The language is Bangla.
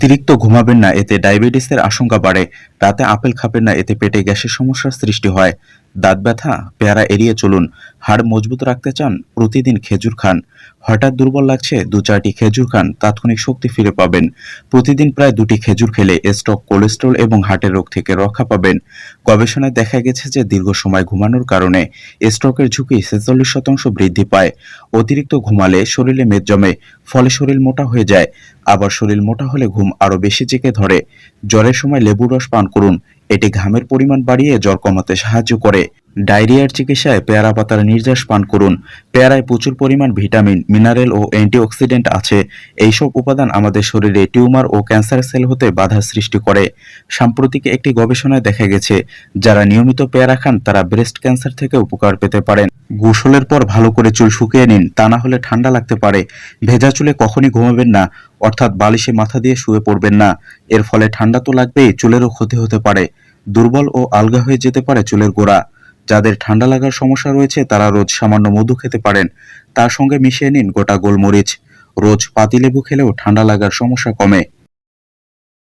অতিরিক্ত ঘুমাবেন না, এতে ডায়াবেটিসের আশঙ্কা বাড়ে। রাতে আপেল খাবেন না, এতে পেটে গ্যাসের সমস্যার সৃষ্টি হয়। দাঁত ব্যথা, পেয়ারা এড়িয়ে চলুন। হাড় মজবুত রাখতে চান, প্রতিদিন খেজুর খান। হঠাৎ দুর্বল লাগছে, দু চারটি খেজুর খান, তাৎক্ষণিক শক্তি ফিরে পাবেন। প্রতিদিন প্রায় দুটি খেজুর খেলে স্টক কোলেস্ট্রল এবং হার্টের রোগ থেকে রক্ষা পাবেন। গবেষণায় দেখা গেছে যে দীর্ঘ সময় ঘুমানোর কারণে স্ট্রোকের ঝুঁকি ছেচল্লিশ শতাংশ বৃদ্ধি পায়। অতিরিক্ত ঘুমালে শরীরে মেদ জমে, ফলে শরীর মোটা হয়ে যায়। আবার শরীর মোটা হলে ঘুম আরও বেশি জেকে ধরে। জ্বরের সময় লেবুর রস পান করুন এটি ঘামের পরিমাণ বাড়িয়ে জ্বর কমাতে সাহায্য করে। ডায়রিয়ার চিকিৎসায় পেয়ারা পাতার নির্যাস পান করুন। পেয়ারায় প্রচুর পরিমাণ ভিটামিন, মিনারেল ও অ্যান্টিঅক্সিডেন্ট আছে। এইসব উপাদান আমাদের শরীরে টিউমার ও ক্যান্সার সেল হতে বাধা সৃষ্টি করে। সাম্প্রতিক একটি গবেষণায় দেখা গেছে, যারা নিয়মিত পেয়ারা খান, তারা ব্রেস্ট ক্যান্সার থেকে উপকার পেতে পারেন। গোসলের পর ভালো করে চুল শুকিয়ে নিন, তা না হলে ঠান্ডা লাগতে পারে। ভেজা চুলে কখনই ঘুমাবেন না, অর্থাৎ বালিশে মাথা দিয়ে শুয়ে পড়বেন না। এর ফলে ঠান্ডা তো লাগবেই, চুলেরও ক্ষতি হতে পারে। দুর্বল ও আলগা হয়ে যেতে পারে চুলের গোড়া। যাদের ঠান্ডা লাগার সমস্যা রয়েছে, তারা রোজ সামান্য মধু খেতে পারেন। তার সঙ্গে মিশিয়ে নিন গোটা গোলমরিচ। রোজ পাতিলেবু খেলেও ঠান্ডা লাগার সমস্যা কমে।